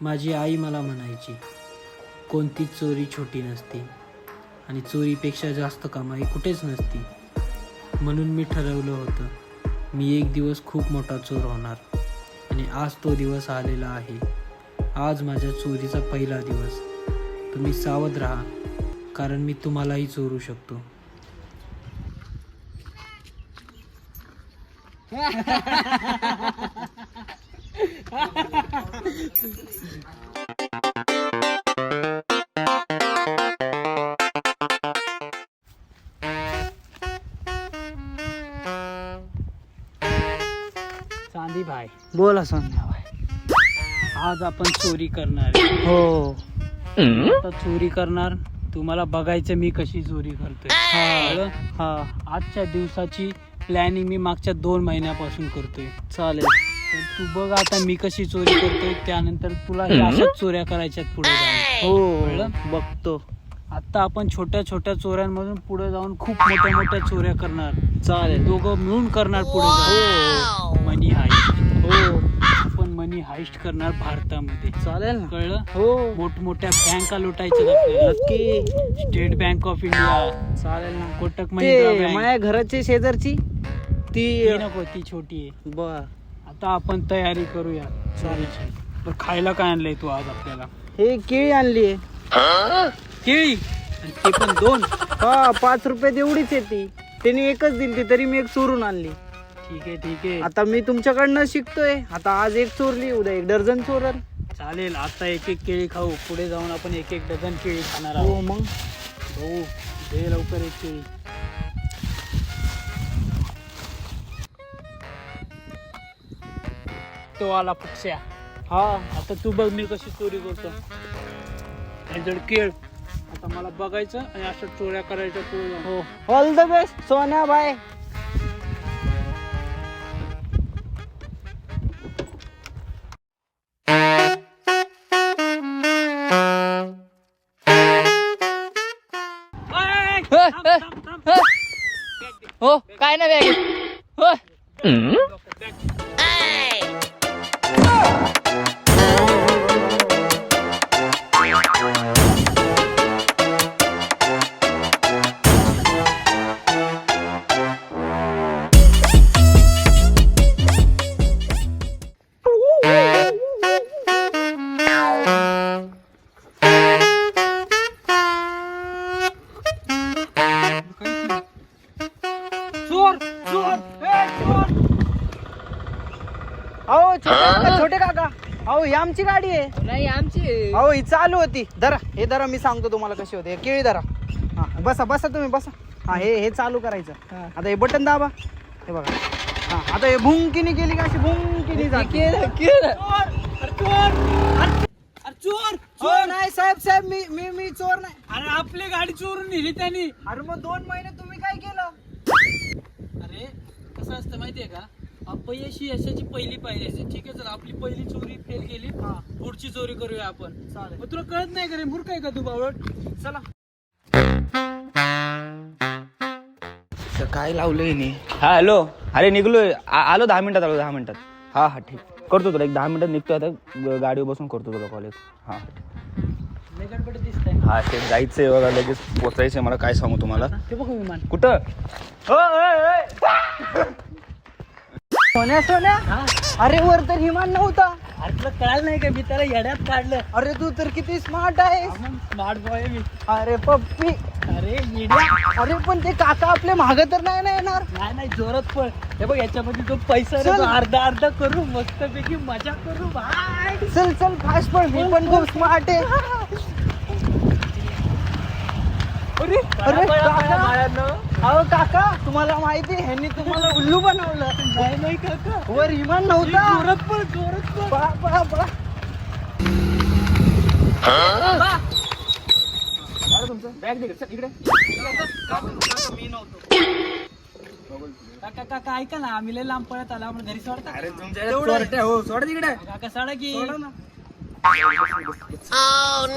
माझी आई मला म्हणायची कोणतीच चोरी छोटी नसते आणि चोरीपेक्षा जास्त कमाई कुठेच नसती. म्हणून मी ठरवलं होतं मी एक दिवस खूप मोठा चोर होणार आणि आज तो दिवस आलेला आहे. आज माझ्या चोरीचा पहिला दिवस. तुम्ही सावध राहा कारण मी तुम्हालाही चोरू शकतो. चांदी भाई. बोला सोन्या आज आपण चोरी करणार. आहे. हो. आता चोरी करणार. तुम्हाला बघायचं मी कशी चोरी करतोय. कळलं? हा. आजच्या दिवसाची प्लॅनिंग मी मागच्या दोन महिन्यापासून करतोय. चालेल. तर तू बघ आता मी कशी चोरी करतोय त्यानंतर तुला हे अशाच चोऱ्या करायच्यात पुढे जाऊन. हो. कळलं? बघतो. आता आपण छोट्या छोट्या चोऱ्यांमधून पुढे जाऊन खूप मोठ्या मोठ्या चोऱ्या करणार. चालेल. दोघं मिळून करणार पुढे जाऊन. मनी हाईस्ट हो. आपण मनी हाईस्ट करणार भारतामध्ये. चालेल ना? कळलं? हो. मोठमोठ्या बँका लुटायच्या आपल्याला नक्की स्टेट बँक ऑफ इंडिया चालेल ना? कोटक महिंद्रा ते बँक माझ्या घराची शेजारची? ती ती नको ती छोटी आहे. बर. आता आपण तयारी करूया. चोरीची तर खायला काय आणलंय तू आज आपल्याला? हे केळी आणली केळी? आणि ते पण दोन? हा पाच रुपयात एवढीच येते त्यांनी एकच दिली तरी मी एक चोरून आणली. ठीक आहे ठीक आहे. आता मी तुमच्याकडनं शिकतोय. आता आज एक चोरली उद्या एक डझन चोरल. चालेल आता एक एक केळी खाऊ. पुढे जाऊन आपण एक एक डझन केळी खाणार हो आहोत. मग. हो दे लवकर एक केळी. तो आला पक्ष्या हा आता तू बघ मी कशी चोरी करतो. ह्याच्याकडे केळ आता मला बघायचं आणि अशा चोऱ्या करायच्या जाऊन. हो. All the best Sonya bye. हो काय ना बॅग हो ही आमची गाडी आहे. नाही आमची अहो ही चालू होती. धरा हे धरा मी सांगतो तुम्हाला कशी होते. हे केळी धरा. हा बसा बसा तुम्ही बसा. हा हे हे चालू करायचं. आता हे बटन दाबा. हे बघा. हा आता हे भुंकिनी केली का अशी भुंकिनी अरे चोर हो नाही साहेब साहेब मी मी मी चोर नाही. अरे आपली गाडी चोरून नेली त्यांनी. अरे मग दोन महिने तुम्ही काय केलं? अरे कसं असतं माहितीये का? अपयश ही यशाची पहिली पायरी असते ठीक आहे चल. आपली पहिली चोरी फेल गेली पुढची चोरी करूया आपण. चालेल. मग तुला कळत नाही का रे मूर्ख आहे का तू बावळट चला. काय लावलंय नी हा हॅलो. अरे निघलोय. आ- आलो दहा मिनिटात आलो दहा मिनिटात. हा हा ठीक. करतो तुला. एक दहा मिनिटात निघतो आता. ग- गाडीवर बसून करतो तुला कॉलेज हा. हा, गडबड दिसतंय. हा ते जायचंय बघा लगेच पोचायचंय. मला काय सांगू तुम्हाला? ते बघ विमान. कुठं? हो. सोन्या सोन्या? अरे वर तर हिमान नव्हता. अरे तुला कळालं नाही का? मी त्याला येड्यात काढलं. अरे तू तर किती स्मार्ट आहे स्मार्ट बॉय मी. अरे पप्पी. अरे येड्या. अरे पण ते काका आपले माग तर नाही ना येणार? नाही नाही जोरात पण हे बघ याच्यामध्ये जो पैसा चल. तो अर्धा अर्धा करू. मस्तपैकी मजा करू. भाई चल चल फास्ट पण मी पण खूप स्मार्ट आहे. अरे अरे. अहो काका तुम्हाला माहिती आहे ह्यांनी तुम्हाला उल्लू बनवलं. नाही नाही काका. वर इमान नव्हता. जोरात पण जोरात पण. पळा पळा पळा काका काका ऐका ना आम्ही लय लांब पळत आला आपण घरी सोडता अरे तुमच्या हो सोड तिकडे. काका सोडा की.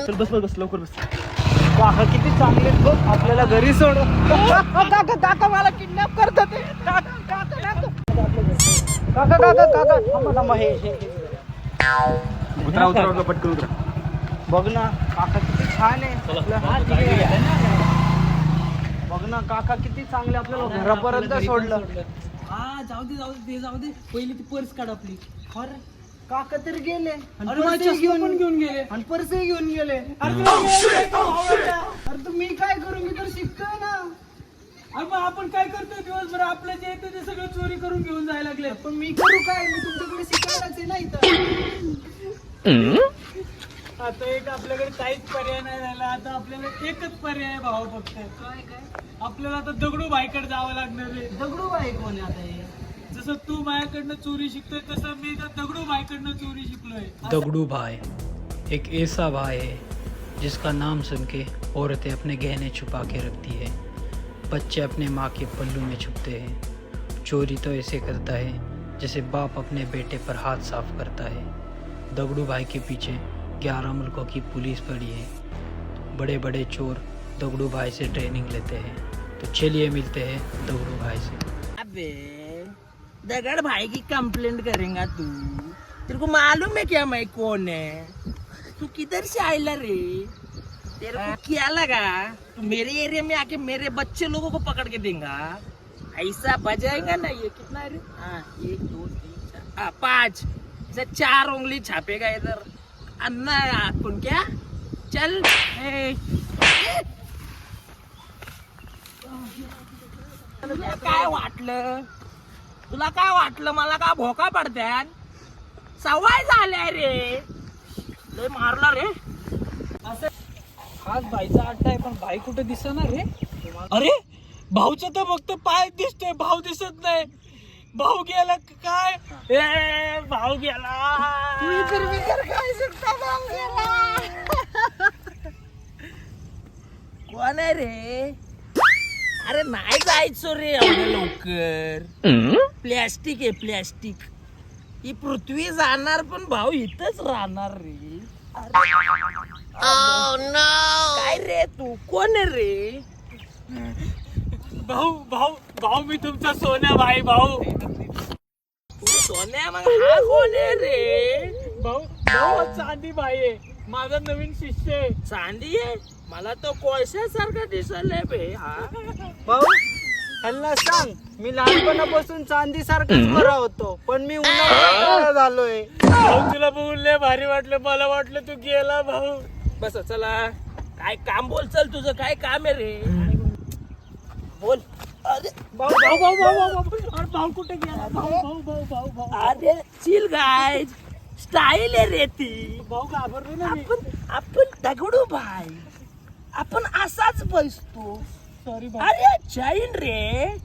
चल बस बस बस लवकर बस. काका किती चांगले बघ आपल्याला घरी सोड. काका काका मला किडनॅप करतात ते. काका काका काका. काका काका काका थांबा थांबा हे हे हे. उतरा उतरा उतरा पटकन उतरा. बघ ना काका किती छान आहे. बघ ना काका किती चांगले आपल्याला घरापर्यंत सोडलं. हा जाऊ दे जाऊ दे ते जाऊ दे. पहिली ती पर्स काढ आपली. अरे काका तर गेले. पण घेऊन गेले. आणि पर्सही घेऊन गेले. अरे तर मी काय करू? मी तर शिकतोय ना. अरे मग आपण काय करतोय दिवसभर? आपलं जे येतं ते सगळं चोरी करून घेऊन जायला लागले. पण मी करू काय? मी तुमच्याकडे शिकायलाच आहे ना इथं. आता एक आपल्याकडे काहीच पर्याय नाही राहिला. आता आपल्याला एकच पर्याय आहे भाऊ फक्त. काय काय? आपल्याला आता दगडू भाईकडे जावं लागणार आहे. दगडू बाई कोण आहे आता हे? जसं तू माझ्याकडनं चोरी शिकतोय तसं मी दगडू भाईकडनं चोरी शिकलोय. दगडू भाई एक ऐसा भाई है जिसका नाम सुन के औरतें अपने गहने छुपा के रखती है बच्चे अपने माँ के पल्लू में छुपते हैं चोरी तो ऐसे करता है जैसे बाप अपने बेटे पर हाथ साफ़ करता है। दगड़ू भाई के पीछे ग्यारह मुल्कों की पुलिस पड़ी है। बड़े बड़े चोर दगड़ू भाई से ट्रेनिंग लेते हैं। तो चलिए मिलते हैं दगड़ू भाई से। अबे। दगड़ भाई की कंप्लेंट करेगा तू। तेरे को मालूम है क्या मैं कौन है? तू किधर से आयला रे? तेरे को क्या लगा? तू मेरे एरिया में आके मेरे बच्चे लोगों को पकड़ के देगा? ऐसा बजाएगा ना ये कितना रे? हाँ एक दो तीन चार हाँ पाँच। चार उंगली छापेगा इधर। अन्ना कौन क्या? चल। ए, ए। काय वाटलं? तुला काय वाटलं? मला का भोका पडत्यान सवय झाल्या रे. लय मारला रे. हाच भाईचा अड्डा आहे पण भाई कुठे दिसणार रे? अरे भाऊचा तर फक्त पाय दिसतोय भाऊ दिसत नाही. भाऊ गेला क- काय? ए भाऊ गेला. काय शकता भाऊ गेला? कोण आहे रे? अरे नाही जायचो रे एवढं लवकर. प्लॅस्टिक आहे प्लॅस्टिक. ही पृथ्वी जाणार पण भाऊ इथंच राहणार रे. काय रे तू? कोण आहे रे? भाऊ भाऊ भाऊ मी तुमचा सोन्या भाई भाऊ. तू सोन्या मग हा कोण आहे रे? भाऊ हा चांदी भाई माझा नवीन शिष्य आहे. चांदी आहे? मला तो कोळशासारखा दिसले बे हा. भाऊ ह्यांना सांग मी लहानपणापासून चांदी सारखाच बरा होतो पण मी उन्हाळ्यात झालोय भाऊ तुला बघून लय भारी वाटलं मला वाटलं तू गेला भाऊ. बस चला. काय काम बोल चल तुझं काय काम आहे रे? बोल. अरे भाऊ भाऊ भाऊ भाऊ भाऊ भाऊ. कुठे गेला? भाऊ भाऊ भाऊ भाऊ भाऊ. अरे चिल गाय स्टाईल आहे रे ती. भाऊ घाबरलो ना मी. आपण आपण दगडू भाई. आपण असाच बसतो. सॉरी भाऊ. अरे चैन रे.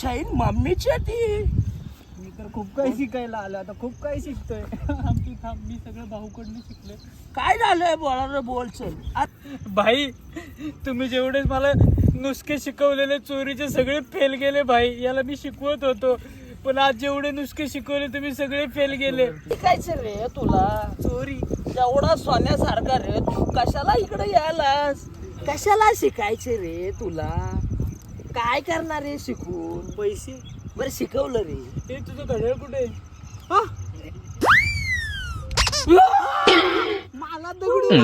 चैन मम्मीची आहे ती. मी तर खूप काही शिकायला आलो. आता खूप काही शिकतोय. आमची थांब मी सगळं भाऊकडनं शिकलोय. काय झालंय बोला रे बोल चल. अरे भाई तुम्ही जेवढे मला नुसके शिकवलेले चोरीचे सगळे फेल गेले भाई. याला मी शिकवत होतो. पण आज जेवढे नुसके शिकवले तुम्ही सगळे फेल गेले. शिकायचं रे तुला. चोरी एवढा सोन्यासारखा रे तू कशाला इकडे यायलास? कशाला शिकायचे रे तुला? काय करणार रे शिकून? पैसे. बरं शिकवलं रे. हे तुझं घड्याळ कुठे मला दगडू रे.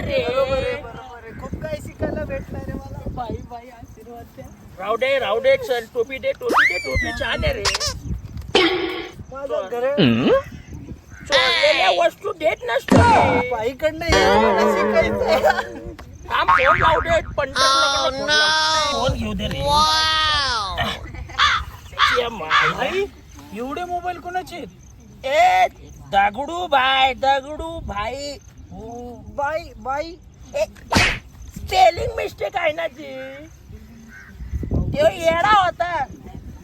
अरे रे. शिकायला भेटणार रे मला. बाई बाई आशीर्वाद द्या. राहू दे चल टोपी दे टोपी दे टोपी छान आहे रे. माझं घर चोरलेल्या वस्तू देत नसतो. बाईकडनं हे थांब फोन लावू दे. पंटर फोन घेऊ दे रे. ये एवढे मोबाईल कोणाचे आहेत? ए दगडू भाई दगडू भाई. बाई बाई. स्पेलिंग मिस्टेक आहे ना ती तो येडा होता.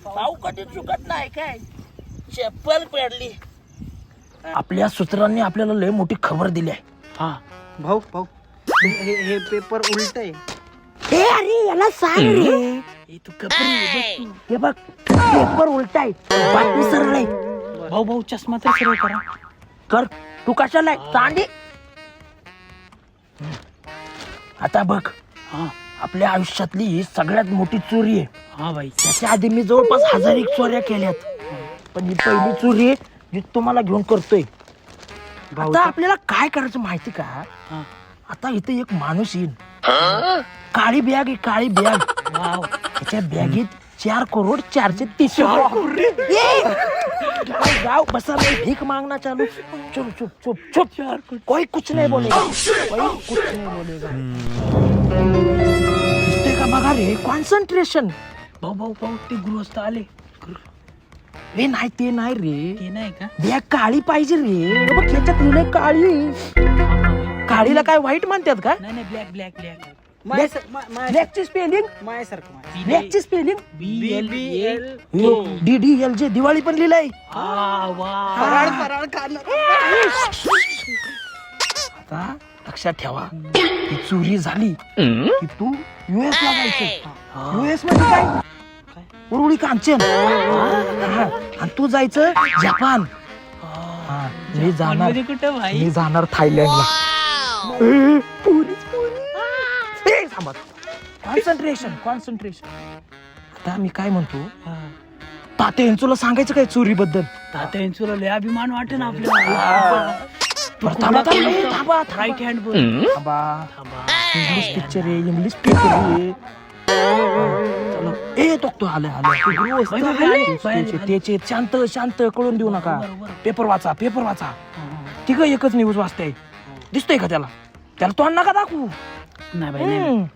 भाऊ कधी चुकत नाही काय? चप्पल पडली. आपल्या सूत्रांनी आपल्याला लय मोठी खबर दिली आहे. हा. भाऊ भाऊ. हे हे- हे पेपर उलट आहे. हे अरे याला सांग रे. हे बघ पेपर उलटा आहे. बातमी सरळ आहे. भाऊ भाऊ चष्मा तर सरळ करा. कर. तू कशाला आहे? चांदी. आता बघ. हा. आपल्या आयुष्यातली ही सगळ्यात मोठी चोरी आहे. हा भाई त्याच्या आधी मी जवळपास हजार एक चोऱ्या केल्यात. पण ही पहिली चोरी जी तुम्हाला घेऊन करतोय. आता आपल्याला काय करायचं माहिती का. आता इथे एक माणूस येईल काळी बॅग आहे काळी बॅग. त्याच्या बॅगेत चार करोड चारशे तीस गाव बसा मैं भीख मांगना चालू. चुप चुप चुप चुप. कोई कुछ नहीं बोलेगा. कोई कुछ नहीं बोलेगा. दिसतंय का बघा रे कॉन्सन्ट्रेशन भाऊ भाऊ भाऊ ते गृहस्थ आले. हे नाही ते नाही रे. ते नाही का? बॅग काळी पाहिजे रे. बघ याच्यात लिहिलंय काळी. काळीला काय वाईट म्हणतात का? नाही नाही black black black spelling माझ्यासारखं spelling D D L J Diwali पण लिहिलंय फराळ फराळ खाणं. आता लक्षात ठेवा ती चोरी झाली की तू युएस ला जायचं. युएसमध्ये काय? उरुळी कांचन. आणि तू जायचं जपान. हा. मी जाणार. मध्ये कुठं भाई? मी जाणार थायलंडला. पोरीच पोरी. ए, थांबा कॉन्सन्ट्रेशन कॉन्सन्ट्रेशन आता मी काय म्हणतो? तात्या यांचूला सांगायचं काय चोरी बद्दल तात्या यांचुला लय अभिमान वाटे ना आपल्याला. थांबा थांबा ए, थांबा राईट हँड बोल. थांबा. इंग्लिश पिक्चर आहे इंग्लिश पेपर आहे. चलो. ए तो तो आले आले. त्याचे शांत शांत कळून देऊ नका. पेपर वाचा पेपर वाचा. आहे एकच न्यूज वाचते दिसतोय का त्याला? त्याला तोंड नका दाखवू. नाही भाई नाही हम्म.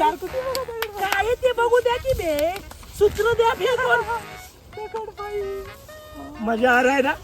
काय ते बघू द्या की बे सूत्र द्या फेकून मजा आ रहा है ना?